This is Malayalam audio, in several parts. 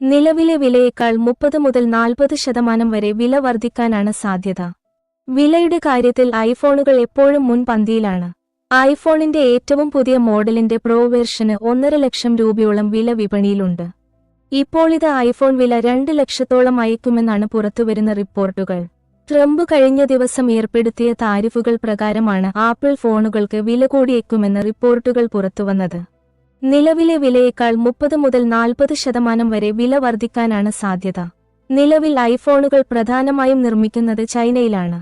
നിലവിലെ വിലയേക്കാൾ മുപ്പത് മുതൽ നാൽപ്പത് ശതമാനം വരെ വില വർദ്ധിക്കാനാണ് സാധ്യത. വിലയുടെ കാര്യത്തിൽ ഐഫോണുകൾ എപ്പോഴും മുൻപന്തിയിലാണ് ഐഫോണിന്റെ ഏറ്റവും പുതിയ മോഡലിന്റെ പ്രോ വെർഷന് ഒന്നര ലക്ഷം രൂപയോളം വില വിപണിയിലുണ്ട്. ഇപ്പോൾ ഇത് ഐഫോൺ വില രണ്ട് ലക്ഷത്തോളം അയക്കുമെന്നാണ് പുറത്തുവരുന്ന റിപ്പോർട്ടുകൾ. ട്രംപ് കഴിഞ്ഞ ദിവസം ഏർപ്പെടുത്തിയ താരിഫുകൾ പ്രകാരമാണ് ആപ്പിൾ ഫോണുകൾക്ക് വില കൂടിയേക്കുമെന്ന് റിപ്പോർട്ടുകൾ പുറത്തുവന്നത്. നിലവിലെ വിലയേക്കാൾ മുപ്പത് മുതൽ നാൽപ്പത് ശതമാനം വരെ വില വർദ്ധിക്കാനാണ് സാധ്യത. നിലവിൽ ഐഫോണുകൾ പ്രധാനമായും നിർമ്മിക്കുന്നത് ചൈനയിലാണ്.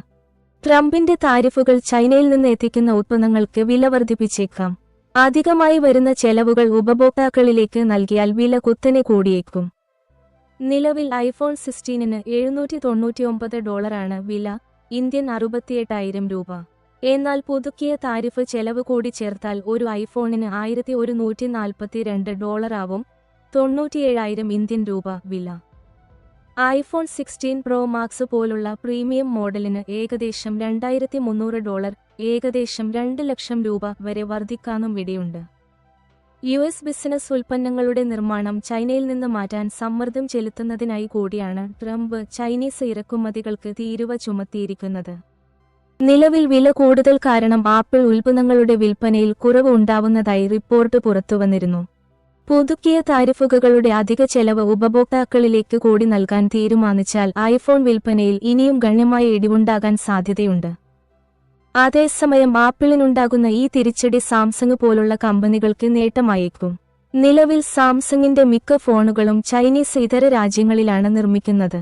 ട്രംപിന്റെ താരിഫുകൾ ചൈനയിൽ നിന്ന് എത്തിക്കുന്ന ഉത്പന്നങ്ങൾക്ക് വില വർദ്ധിപ്പിച്ചേക്കാം. അധികമായി വരുന്ന ചെലവുകൾ ഉപഭോക്താക്കളിലേക്ക് നൽകിയാൽ വില കുത്തനെ കൂടിയേക്കും. നിലവിൽ ഐഫോൺ സിക്സ്റ്റീനിന് എഴുന്നൂറ്റി തൊണ്ണൂറ്റിയൊമ്പത് ഡോളറാണ് വില ഇന്ത്യൻ അറുപത്തിയെട്ടായിരം രൂപ. എന്നാൽ പുതുക്കിയ താരിഫ് ചെലവ് കൂടി ചേർത്താൽ ഒരു ഐഫോണിന് ആയിരത്തി ഒരുന്നൂറ്റി നാൽപ്പത്തിരണ്ട് ഡോളറാവും തൊണ്ണൂറ്റിയേഴായിരം ഇന്ത്യൻ രൂപ വില. ഐഫോൺ സിക്സ്റ്റീൻ പ്രോ മാക്സ് പോലുള്ള പ്രീമിയം മോഡലിന് ഏകദേശം രണ്ടായിരത്തി മുന്നൂറ് ഡോളർ ഏകദേശം രണ്ട് ലക്ഷം രൂപ വരെ വർദ്ധിക്കാനും വിടിയുണ്ട് യു എസ് ബിസിനസ് ഉൽപ്പന്നങ്ങളുടെ നിർമ്മാണം ചൈനയിൽ നിന്ന് മാറ്റാൻ സമ്മർദ്ദം ചെലുത്തുന്നതിനായി കൂടിയാണ് ട്രംപ് ചൈനീസ് ഇറക്കുമതികൾക്ക് തീരുവ ചുമത്തിയിരിക്കുന്നത്. നിലവിൽ വില കൂടുതൽ കാരണം ആപ്പിൾ ഉൽപ്പന്നങ്ങളുടെ വിൽപ്പനയിൽ കുറവ് ഉണ്ടാവുന്നതായി റിപ്പോർട്ട് പുറത്തുവന്നിരുന്നു പുതുക്കിയ താരിഫുകളുടെ അധിക ചെലവ് ഉപഭോക്താക്കളിലേക്ക് കൂടി നൽകാൻ തീരുമാനിച്ചാൽ ഐഫോൺ വിൽപ്പനയിൽ ഇനിയും ഗണ്യമായ ഇടിവുണ്ടാകാൻ സാധ്യതയുണ്ട്. അതേസമയം ആപ്പിളിനുണ്ടാകുന്ന ഈ തിരിച്ചടി സാംസങ് പോലുള്ള കമ്പനികൾക്ക് നേട്ടമായേക്കും. നിലവിൽ സാംസങ്ങിന്റെ മിക്ക ഫോണുകളും ചൈനീസ് ഇതര രാജ്യങ്ങളിലാണ് നിർമ്മിക്കുന്നത്.